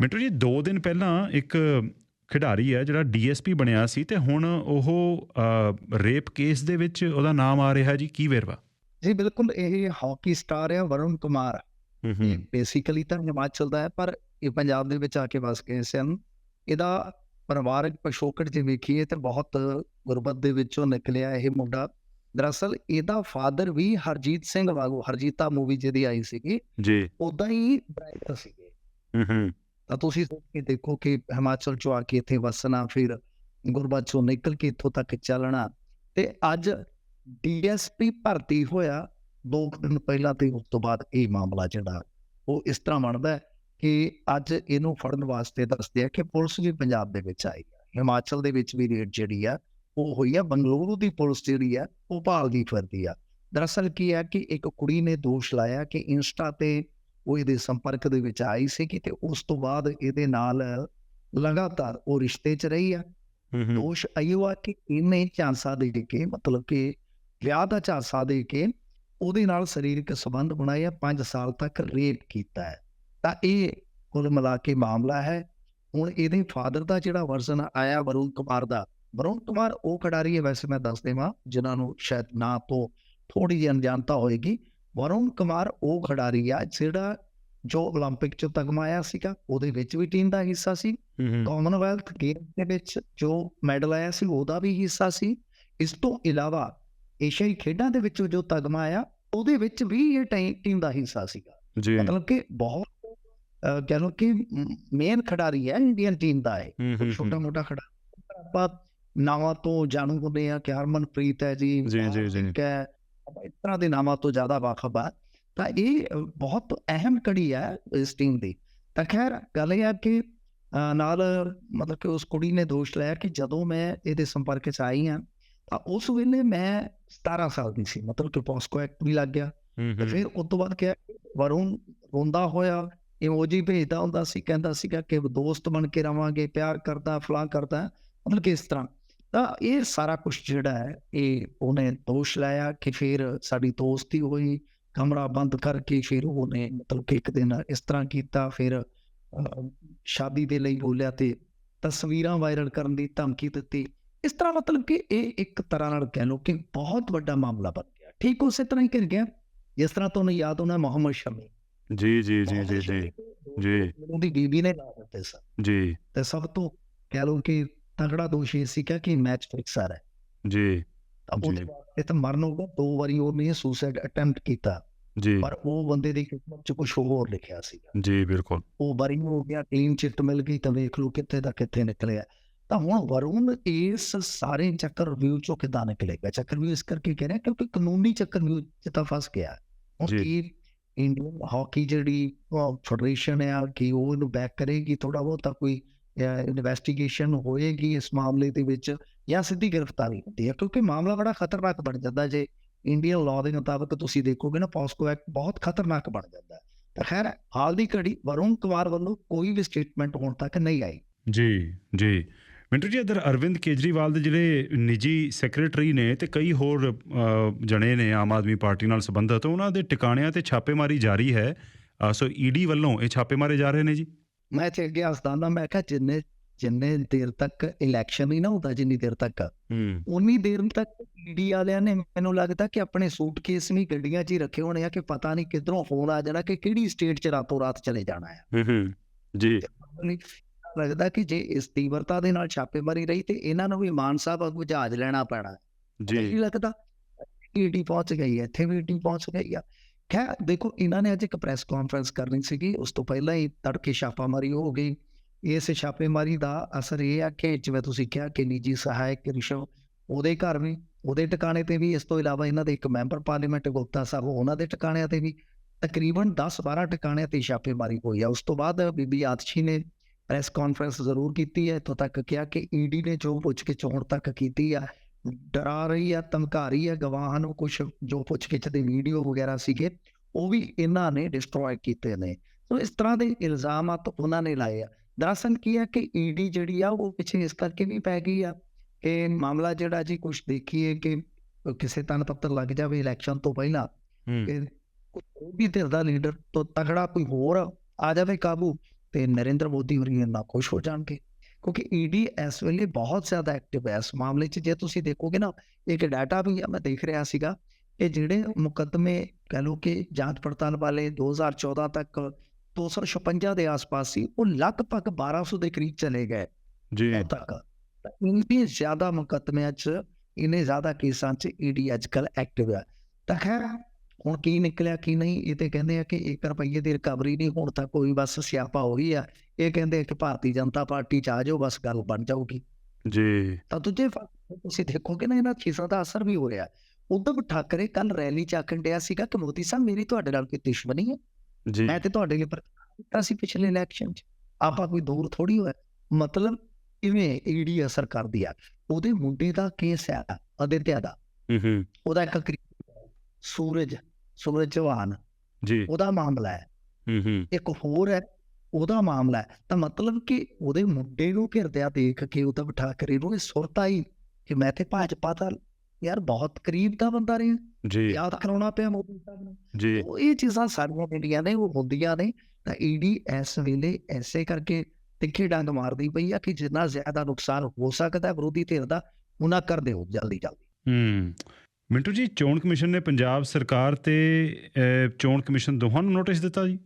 ਮਿੰਟੂ ਜੀ 2 ਦਿਨ ਪਹਿਲਾਂ ਇੱਕ ਖਿਡਾਰੀ ਹੈ ਜਿਹੜਾ ਡੀਐਸਪੀ ਬਣਿਆ ਸੀ ਤੇ ਹੁਣ ਉਹ ਰੇਪ ਕੇਸ ਦੇ ਵਿੱਚ ਉਹਦਾ ਨਾਮ ਆ ਰਿਹਾ ਜੀ ਕੀ ਵੇਰਵਾ? ਜੀ ਬਿਲਕੁਲ ਇਹ ਹਾਕੀ ਸਟਾਰ ਹੈ ਵਰੁਣ ਕੁਮਾਰ। ਹੂੰ ਇਹ ਬੇਸਿਕਲੀ ਤਾਂ ਹਿਮਾਚਲ ਦਾ ਹੈ ਪਰ ਇਹ ਪੰਜਾਬ ਦੇ ਵਿੱਚ ਆ ਕੇ ਵਸ ਗਏ ਸਨ। ਇਹਦਾ ਪਰਿਵਾਰਕ ਪਿਛੋਕੜ ਜੇ ਵੇਖੀਏ ਤੇ ਬਹੁਤ ਗੁਰਬਤ ਦੇ ਵਿੱਚੋਂ ਨਿਕਲਿਆ ਇਹ ਮੁੰਡਾ। ਦਰਅਸਲ ਇਹਦਾ ਫਾਦਰ ਵੀ ਹਰਜੀਤ ਸਿੰਘ ਵਾਂਗੂ ਹਰਜੀਤਾ ਮੂਵੀ ਜਿਹਦੀ ਆਈ ਸੀਗੀ ਜੀ। ਉਦਾਂ ਹੀ ਡਰਾਈਵਰ ਸੀਗੇ। ਹੂੰ ਹੂੰ। ਤਾਂ ਤੁਸੀਂ ਸੋਚ ਕੇ ਦੇਖੋ ਕਿ ਹਿਮਾਚਲ ਚੋਂ ਆ ਕੇ ਇੱਥੇ ਵਸਣਾ, ਫਿਰ ਗੁਰਬਤ ਚੋਂ ਨਿਕਲ ਕੇ ਇੱਥੋਂ ਤੱਕ ਚੱਲਣਾ। ਤੇ ਅੱਜ ਡੀਐਸਪੀ ਭਰਤੀ ਹੋਇਆ, ਦੋ ਕੁ ਦਿਨ ਪਹਿਲਾਂ ਤੇ ਉਸ ਤੋਂ ਬਾਅਦ ਇਹ ਮਾਮਲਾ ਜਿਹੜਾ, ਉਹ ਇਸ ਤਰ੍ਹਾਂ ਬਣਦਾ ਕਿ ਅੱਜ ਇਹਨੂੰ ਫੜਨ ਵਾਸਤੇ ਦੱਸਦੇ ਆ ਕਿ ਪੁਲਿਸ ਵੀ ਪੰਜਾਬ ਦੇ ਵਿੱਚ ਆਈ ਹੈ। ਹਿਮਾਚਲ ਦੇ ਵਿੱਚ ਵੀ ਰੇਡ ਜਿਹੜੀ ਆ, ਉਹ ਹੋਈ ਆ। ਬੰਗਲੁਰੂ ਦੀ ਪੁਲਿਸ ਜਿਹੜੀ ਆ, ਉਹ ਭਾਲਦੀ ਫਿਰਦੀ ਆ। ਦਰਅਸਲ ਕੀ ਹੈ ਕਿ ਇੱਕ ਕੁੜੀ ਨੇ ਦੋਸ਼ ਲਾਇਆ ਕਿ ਇੰਸਟਾ ਤੇ ਉਹ ਇਹਦੇ ਸੰਪਰਕ ਦੇ ਵਿੱਚ ਆਈ ਸੀ ਕਿ ਤੇ ਉਸ ਤੋਂ ਬਾਅਦ ਇਹਦੇ ਨਾਲ ਲਗਾਤਾਰ ਉਹ ਰਿਸ਼ਤੇ 'ਚ ਰਹੀ ਆ। ਦੋਸ਼ ਆਇਓ ਆ ਕਿ ਇਹਨੇ ਝਾਂਸਾ ਦੇ ਕੇ ਮਤਲਬ ਕਿ ਵਿਆਹ ਦਾ ਝਾਂਸਾ ਦੇ ਕੇ ਉਹਦੇ ਨਾਲ ਸਰੀਰਕ ਸੰਬੰਧ ਬਣਾਇਆ 5 ਸਾਲ ਤੱਕ ਰੇਪ ਕੀਤਾ ਹੈ। ਤਾਂ ਇਹ ਕੁੱਲ ਮਿਲਾ ਕੇ ਮਾਮਲਾ ਹੈ। ਹੁਣ ਇਹਦੇ ਫਾਦਰ ਦਾ ਜਿਹੜਾ ਵਰਜ਼ਨ ਆਇਆ ਵਰੁਣ ਕੁਮਾਰ ਦਾ ਵਰੁਣ ਕੁਮਾਰ ਉਹ ਖਿਡਾਰੀ ਹੈ ਵੈਸੇ ਮੈਂ ਦੱਸ ਦੇਵਾਂ ਜਿਨ੍ਹਾਂ ਨੂੰ ਸ਼ਾਇਦ ਨਾਂ ਤੋਂ ਥੋੜੀ ਜਿਹੀ ਅਣਜਾਣਤਾ ਹੋਏਗੀ। ਵਰੁਣ ਕੁਮਾਰ ਉਹ ਖਿਡਾਰੀ ਆ ਜਿਹੜਾ ਜੋ 올림픽 ਚ ਤਗਮਾ ਆਇਆ ਸੀਗਾ ਉਹਦੇ ਵਿੱਚ ਵੀ ਟੀਮ ਦਾ ਹਿੱਸਾ ਸੀ ਹੂੰ ਕਾਮਨਵੈਲਥ ਗੇਮ ਦੇ ਵਿੱਚ ਜੋ ਮੈਡਲ ਆਇਆ ਸੀ ਉਹਦਾ ਵੀ ਹਿੱਸਾ ਸੀ ਇਸ ਤੋਂ ਇਲਾਵਾ ਏਸ਼ੀਆਈ ਖੇਡਾਂ ਦੇ ਵਿੱਚੋਂ ਜੋ ਤਗਮਾ ਆਇਆ ਉਹਦੇ ਵਿੱਚ ਵੀ ਇਹ ਟੀਮ ਦਾ ਹਿੱਸਾ ਸੀਗਾ ਜੀ ਮਤਲਬ ਕਿ ਬਹੁਤ ਅਹ, ਕਹਿ ਲਓ ਕਿ ਮੇਨ ਖਿਡਾਰੀ ਹੈ ਇੰਡੀਅਨ ਟੀਮ ਦਾ ਹੈ ਹੂੰ ਹੂੰ ਛੋਟਾ ਮੋਟਾ ਖਿਡਾਰੀ ਪਰ ਆਪਾਂ ਨਾਵਾਂ ਤੋਂ ਜਾਣੂ ਹੁੰਦੇ ਆ ਕਿ ਹਰਮਨਪ੍ਰੀਤ ਹੈ ਜੀ ਜੀ, ਜੀ, ਜੀ। ਮਾਨਸਿਕ ਹੈ ਆਪਾਂ ਇਸ ਤਰ੍ਹਾਂ ਦੇ ਨਾਵਾਂ ਤੋਂ ਜ਼ਿਆਦਾ ਵਾਕਫ ਆ ਤਾਂ ਇਹ ਬਹੁਤ ਅਹਿਮ ਕੜੀ ਹੈ ਇਸ ਟੀਮ ਦੀ ਤਾਂ ਖੈਰ ਗੱਲ ਇਹ ਆ ਕਿ ਨਾਲ ਮਤਲਬ ਕਿ ਉਸ ਕੁੜੀ ਨੇ ਦੋਸ਼ ਲਾਇਆ ਕਿ ਜਦੋਂ ਮੈਂ ਇਹਦੇ ਸੰਪਰਕ 'ਚ ਆਈ ਹਾਂ ਤਾਂ ਉਸ ਵੇਲੇ ਮੈਂ 17 ਸਾਲ ਦੀ ਸੀ ਮਤਲਬ ਕਿ ਪੋਸਕੋ ਐਕਟ ਵੀ ਲੱਗ ਗਿਆ ਤੇ ਫਿਰ ਉਸ ਤੋਂ ਬਾਅਦ ਕਿਹਾ ਵਰੁਣ ਰੋਂਦਾ ਹੋਇਆ ਇਮੋਜੀ ਭੇਜਦਾ ਹੁੰਦਾ ਸੀ ਕਹਿੰਦਾ ਸੀਗਾ ਕਿ ਦੋਸਤ ਬਣ ਕੇ ਰਵਾਂਗੇ ਪਿਆਰ ਕਰਦਾ ਫਲਾਂ ਕਰਦਾ ਮਤਲਬ ਕਿ ਇਸ ਤਰ੍ਹਾਂ ਤਾਂ ਇਹ ਸਾਰਾ ਕੁਝ ਜਿਹੜਾ ਹੈ ਇਹ ਉਹਨੇ ਦੋਸ਼ ਲਾਇਆ ਕਿ ਫਿਰ ਸਾਡੀ ਦੋਸਤੀ ਹੋਈ ਕਮਰਾ ਬੰਦ ਕਰਕੇ ਫਿਰ ਉਹਨੇ ਮਤਲਬ ਕਿ ਇੱਕ ਦਿਨ ਇਸ ਤਰ੍ਹਾਂ ਕੀਤਾ ਫਿਰ ਸ਼ਾਦੀ ਦੇ ਲਈ ਬੋਲਿਆ ਤੇ ਤਸਵੀਰਾਂ ਵਾਇਰਲ ਕਰਨ ਦੀ ਧਮਕੀ ਦਿੱਤੀ। ਇਸ ਤਰ੍ਹਾਂ ਮਤਲਬ ਕਿ ਇਹ ਇੱਕ ਤਰ੍ਹਾਂ ਨਾਲ ਕਹਿ ਲਓ ਕਿ ਬਹੁਤ ਵੱਡਾ ਮਾਮਲਾ ਬਣ ਗਿਆ। ਠੀਕ ਉਸੇ ਤਰ੍ਹਾਂ ਹੀ ਕਰ ਗਿਆ। ਜਿਸ ਤਰ੍ਹਾਂ ਤੁਹਾਨੂੰ ਯਾਦ ਹੋਣਾ ਮੁਹੰਮਦ ਸ਼ਮੀ। ਜੀ ਜੀ ਜੀ ਜੀ ਜੀ ਜੀ। ਉਹਦੀ ਬੀਬੀ ਨੇ ਲਾ ਦਿੱਤੇ ਸਨ। ਜੀ। ਤੇ ਸਭ ਤੋਂ ਕਹਿ ਲਓ ਕਿ ਤਗੜਾ ਦੋਸ਼ ਇਹ ਸੀ ਕਿ ਮੈਚ ਫਿਕਸਰ ਹੈ ਜੀ ਉਹਦੇ। ਵਾਸਤੇ ਤਾਂ ਮਰਨ ਹੋ ਗਿਆ ਦੋ ਵਾਰੀ ਉਹਨੇ ਸੁਸਾਈਡ ਅਟੈਂਪਟ ਕੀਤਾ। ਜੀ। ਪਰ ਉਹ ਬੰਦੇ ਦੀ ਕਿਸਮਤ 'ਚ ਕੁਝ ਹੋਰ ਲਿਖਿਆ ਸੀਗਾ। ਜੀ ਬਿਲਕੁਲ। ਉਹ ਬਰੀ ਹੋ ਗਿਆ ਕਲੀਨ ਚਿੱਟ ਮਿਲ ਗਈ ਤਾਂ ਵੇਖ ਲਓ ਕਿੱਥੇ ਦਾ ਕਿੱਥੇ ਨਿਕਲਿਆ। ਤਾਂ ਹੁਣ ਵਰੁਣ ਇਸ ਸਾਰੇ ਚੱਕਰ ਰਿਵਿਊ ਚੋਂ ਕਿੱਦਾਂ ਨਿਕਲੇਗਾ? ਚੱਕਰ ਵੀ ਇਸ ਕਰਕੇ ਕਹਿ ਰਿਹਾ ਕਿਉਂਕਿ ਕਾਨੂੰਨੀ ਚੱਕਰ ਵੀ ਚ ਤਾਂ ਫਸ ਗਿਆ। ਹੁਣ। ਕੀ ਇੰਡੀਅਨ ਹਾਕੀ ਜਿਹੜੀ ਫੈਡਰੇਸ਼ਨ ਹੈ ਕਿ ਉਹ ਇਹਨੂੰ ਬੈਕ ਕਰੇਗੀ ਥੋੜਾ ਬਹੁਤਾ ਕੋਈ ਇਨਵੈਸਟੀਗੇਸ਼ਨ ਹੋਏਗੀ ਇਸ ਮਾਮਲੇ ਦੇ ਵਿੱਚ ਜਾਂ ਸਿੱਧੀ ਗ੍ਰਿਫਤਾਰੀ ਹੁੰਦੀ ਹੈ, ਕਿਉਂਕਿ ਮਾਮਲਾ ਬੜਾ ਖਤਰਨਾਕ ਬਣ ਜਾਂਦਾ ਜੇ ਇੰਡੀਅਨ ਲਾਅ ਦੇ ਮੁਤਾਬਕ ਤੁਸੀਂ ਦੇਖੋਗੇ ਨਾ ਪੋਸਕੋ ਐਕਟ ਬਹੁਤ ਖਤਰਨਾਕ ਬਣ ਜਾਂਦਾ ਤਾਂ ਖੈਰ, ਹਾਲ ਦੀ ਘੜੀ ਵਰੁਣ ਕੁਮਾਰ ਵੱਲੋਂ ਕੋਈ ਵੀ ਸਟੇਟਮੈਂਟ ਹੁਣ ਤੱਕ ਨਹੀਂ ਆਈ। ਜੀ ਜੀ। ਮਿੰਟੂ ਜੀ, ਇਧਰ ਅਰਵਿੰਦ ਕੇਜਰੀਵਾਲ ਦੇ ਜਿਹੜੇ ਨਿੱਜੀ ਸੈਕਟਰੀ ਨੇ ਤੇ ਕਈ ਹੋਰ ਜਣੇ ਨੇ ਆਮ ਆਦਮੀ ਪਾਰਟੀ ਨਾਲ ਸੰਬੰਧਿਤ, ਉਹਨਾਂ ਦੇ ਟਿਕਾਣਿਆਂ ਤੇ ਛਾਪੇਮਾਰੀ ਜਾਰੀ ਹੈ। ਸੋ ਈਡੀ ਵੱਲੋਂ ਇਹ ਛਾਪੇ ਮਾਰੇ ਜਾ ਰਹੇ ਨੇ ਜੀ। ਮੈਂ ਤੇ ਅੱਗੇ ਹਸਦਾਨਾ ਮੈਂ ਕਿਹਾ ਜਿੰਨੇ ਜਿੰਨੇ ਦੇਰ ਤੱਕ ਇਲੈਕਸ਼ਨ ਨਹੀਂ ਨਾ ਹੁੰਦਾ ਜਿੰਨੀ ਦੇਰ ਤੱਕ। ਹੂੰ। ਉਨੀ ਦੇਰ ਤੱਕ ਈਡੀ ਵਾਲਿਆਂ ਨੇ ਮੈਨੂੰ ਲੱਗਦਾ ਕਿ ਆਪਣੇ ਸੂਟਕੇਸ ਵੀ ਗੱਡੀਆਂ 'ਚ ਹੀ ਰੱਖੇ ਹੋਣੇ ਆ ਕਿ ਪਤਾ ਨਹੀਂ ਕਿੱਧਰੋਂ ਫੋਨ ਆ ਜਾਣਾ ਕਿ ਕਿਹੜੀ ਸਟੇਟ 'ਚ ਰਾਤੋਂ ਰਾਤ ਚਲੇ ਜਾਣਾ ਹੈ। ਹੂੰ ਹੂੰ। ਜੀ। ਨਹੀਂ ਲੱਗਦਾ ਕਿ ਜੇ ਇਸ ਤੀਵਰਤਾ ਦੇ ਨਾਲ ਛਾਪੇਮਾਰੀ ਰਹੀ ਤੇ ਇਹਨਾਂ ਨੂੰ ਵੀ ਮਾਨ ਸਾਹਿਬ ਅੱਗੋਂ ਜਹਾਜ਼ ਲੈਣਾ ਪੈਣਾ ਨਹੀਂ ਜੀ। ਲੱਗਦਾ ਈਡੀ ਪਹੁੰਚ ਗਈ ਹੈ ਇੱਥੇ ਵੀ ਈਡੀ ਪਹੁੰਚ ਗਈ ਆ। ਖੈਰ, ਦੇਖੋ, ਇਹਨਾਂ ਨੇ ਅੱਜ ਇੱਕ ਪ੍ਰੈਸ ਕਾਨਫਰੰਸ ਕਰਨੀ ਸੀਗੀ, ਉਸ ਤੋਂ ਪਹਿਲਾਂ ਹੀ ਤੜਕੇ ਛਾਪਾਮਾਰੀ ਹੋ ਗਈ। ਇਸ ਛਾਪੇਮਾਰੀ ਦਾ ਅਸਰ ਇਹ ਆ ਕਿ ਜਿਵੇਂ ਤੁਸੀਂ ਕਿਹਾ ਕਿ ਨਿੱਜੀ ਸਹਾਇਕ ਰਿਸ਼ਵ ਉਹਦੇ ਘਰ ਵੀ, ਉਹਦੇ ਟਿਕਾਣੇ ਤੇ ਵੀ, ਇਸ ਤੋਂ ਇਲਾਵਾ ਇਹਨਾਂ ਦੇ ਇੱਕ ਮੈਂਬਰ ਪਾਰਲੀਮੈਂਟ ਗੁਪਤਾ ਸਾਹਿਬ, ਉਹਨਾਂ ਦੇ ਟਿਕਾਣਿਆਂ ਤੇ ਵੀ, ਤਕਰੀਬਨ 10-12 ਟਿਕਾਣਿਆਂ ਤੇ ਛਾਪੇਮਾਰੀ ਹੋਈ ਆ। ਉਸ ਤੋਂ ਬਾਅਦ ਬੀਬੀ ਆਤਸ਼ੀ ਨੇ ਪ੍ਰੈਸ ਕਾਨਫਰੰਸ ਜ਼ਰੂਰ ਕੀਤੀ ਹੈ। ਇੱਥੋਂ ਤੱਕ ਕਿਹਾ ਕਿ ਈਡੀ ਨੇ ਜੋ ਪੁੱਛ ਕੇ ਚੋਣ ਤੱਕ ਕੀਤੀ ਆ ਡਰਾ ਰਹੀ ਆ ਧਮਕਾ ਰਹੀ ਆ ਗਵਾਹਾਂ ਨੂੰ ਕੁਝ ਜੋ ਪੁੱਛ ਕੇ ਦੇ ਵੀਡੀਓ ਵਗੈਰਾ ਸੀਗੇ ਉਹ ਵੀ ਇਹਨਾਂ ਨੇ ਡਿਸਟਰੋਏ ਕੀਤੇ ਨੇ। ਸੋ ਇਸ ਤਰ੍ਹਾਂ ਦੇ ਇਲਜ਼ਾਮਾਤ ਉਹਨਾਂ ਨੇ ਲਾਏ ਆ। ਦਰਅਸਲ ਕੀ ਕਿ ਈਡੀ ਜਿਹੜੀ ਆ ਉਹ ਪਿੱਛੇ ਇਸ ਕਰਕੇ ਵੀ ਪੈ ਗਈ ਆ ਕਿ ਮਾਮਲਾ ਜਿਹੜਾ ਜੀ ਕੁਝ ਦੇਖੀਏ ਕਿ ਕਿਸੇ ਤਨ ਪੱਤਰ ਲੱਗ ਜਾਵੇ ਇਲੈਕਸ਼ਨ ਤੋਂ ਪਹਿਲਾਂ ਕਿ ਕੋਈ ਵੀ ਧਿਰ ਦਾ ਲੀਡਰ ਤੋਂ ਤਗੜਾ ਕੋਈ ਹੋਰ ਆ ਜਾਵੇ ਕਾਬੂ ਤੇ ਨਰਿੰਦਰ ਮੋਦੀ ਹੋਰੀ ਇੰਨਾ ਖੁਸ਼ ਹੋ ਜਾਣਗੇ। ਕਿਉਂਕਿ ਈਡੀ ਇਸ ਵੇਲੇ ਬਹੁਤ ਜ਼ਿਆਦਾ ਐਕਟਿਵ ਹੈ ਇਸ ਮਾਮਲੇ 'ਚ ਜੇ ਤੁਸੀਂ ਦੇਖੋਗੇ ਨਾ ਇੱਕ ਡਾਟਾ ਵੀ ਮੈਂ ਦੇਖ ਰਿਹਾ ਸੀਗਾ ਕਿ ਜਿਹੜੇ ਮੁਕੱਦਮੇ ਕਹ ਲਓ ਕਿ ਜਾਂਚ ਪੜਤਾਲ ਵਾਲੇ 2014 ਤੱਕ 256 ਦੇ ਆਸ-ਪਾਸ ਸੀ ਉਹ ਲਗਭਗ 1200 ਦੇ ਕਰੀਬ ਚਲੇ ਗਏ ਜੀ ਤੱਕ ਇੰਨੇ ਜ਼ਿਆਦਾ ਮੁਕੱਦਮਿਆਂ 'ਚ ਇੰਨੇ ਜ਼ਿਆਦਾ ਕੇਸਾਂ 'ਚ ਈਡੀ ਅੱਜਕੱਲ ਐਕਟਿਵ ਹੈ ਤਾਂ ਖੈਰ ਹੁਣ ਕੀ ਨਿਕਲਿਆ ਕੀ ਨਹੀਂ ਇਹ ਤੇ ਕਹਿੰਦੇ ਆ ਕਿ 1 ਰੁਪਈਏ ਦੀ ਰਿਕਵਰੀ ਨਹੀਂ ਹੁਣ ਤਾਂ ਕੋਈ ਬਸ ਸਿਆਪਾ ਹੋ ਗਈ ਆ। ਇਹ ਕਹਿੰਦੇ ਆ ਕਿ ਭਾਰਤੀ ਜਨਤਾ ਪਾਰਟੀ 'ਚ ਆ ਜਾਓ ਬਸ ਗੱਲ ਬਣ ਜਾਊਗੀ। ਜੀ। ਤਾਂ ਦੂਜੇ ਤੁਸੀਂ ਦੇਖੋਗੇ ਨਾ ਇਹਨਾਂ ਚੀਜ਼ਾਂ ਦਾ ਅਸਰ ਵੀ ਹੋ ਰਿਹਾ। ਉद्धਵ ਠਾਕਰੇ ਕੱਲ ਰੈਲੀ ਚ ਆਖਣ ਡਿਆ ਸੀਗਾ ਕਿ ਮੋਦੀ ਸਾਹਿਬ ਮੇਰੀ ਤੁਹਾਡੇ ਨਾਲ ਕੋਈ ਦੁਸ਼ਮਣੀ ਹੈ। ਜੀ। ਮੈਂ ਤੇ ਤੁਹਾਡੇ ਲਈ ਪ੍ਰਚਾਰ ਸੀ ਪਿਛਲੇ ਇਲੈਕਸ਼ਨ ਚ। ਆਪਾਂ ਕੋਈ ਦੂਰ ਥੋੜੀ ਹੋਇਆ। ਮਤਲਬ ਕਿਵੇਂ ਈਡੀ ਅਸਰ ਕਰਦੀ ਆ? ਉਹਦੇ ਮੁੰਡੇ ਦਾ ਕੇਸ ਹੈ ਅਦਿੱਤਿਆ ਦਾ। ਹੂੰ ਹੂੰ। ਉਹਦਾ ਇੱਕ ਸੂਰਜ ਸੂਰਜ ਚੌਹਾਨ ਜੀ। ਉਹਦਾ ਮਾਮਲਾ ਹੈ। ਹੂੰ ਹੂੰ। ਇੱਕ ਹੋਰ ਹੈ ਉਹਦਾ ਮਾਮਲਾ ਹੈ। ਤਾਂ ਮਤਲਬ ਕਿ ਉਹਦੇ ਮੁੰਡੇ ਨੂੰ ਘਿਰਦਿਆ ਦੇਖ ਕੇ ਉद्धਵ ਠਾਕਰੇ ਨੂੰ ਇਹ ਸੁਰਤ ਆਈ ਕਿ ਮੈਂ ਤੇ ਭਾਜਪਾ ਦਾ ਯਾਰ ਬਹੁਤ ਕਰੀਬ ਦਾ ਬੰਦਾ ਰਿਹਾ। ਜੀ। ਯਾਦ ਕਰਾਉਣਾ ਪਿਆ ਮੋਦੀ ਸਾਹਿਬ ਨੂੰ। ਜੀ। ਉਹ ਇਹ ਚੀਜ਼ਾਂ ਸਾਰੀਆਂ ਜਿਹੜੀਆਂ ਨੇ ਉਹ ਹੁੰਦੀਆਂ ਨੇ। ਤਾਂ ਈਡੀ ਇਸ ਵੇਲੇ ਐਸੇ ਕਰਕੇ ਤਿੱਖੇ ਡੰਗ ਮਾਰਦੀ ਪਈ ਆ ਕਿ ਜਿੰਨਾ ਜ਼ਿਆਦਾ ਨੁਕਸਾਨ ਹੋ ਸਕਦਾ ਹੈ ਵਿਰੋਧੀ ਧਿਰ ਦਾ ਉਹਨਾਂ ਕਰ ਦਿਓ ਜਲਦੀ ਜਲਦੀ ਹੂੰ। ਮਿੰਟੂ ਜੀ ਚੋਣ ਕਮਿਸ਼ਨ ਨੇ ਪੰਜਾਬ ਸਰਕਾਰ ਤੇ ਚੋਣ ਕਮਿਸ਼ਨ ਦੋਹਾਂ ਨੂੰ ਨੋਟਿਸ ਦਿੱਤਾ ਜੀ?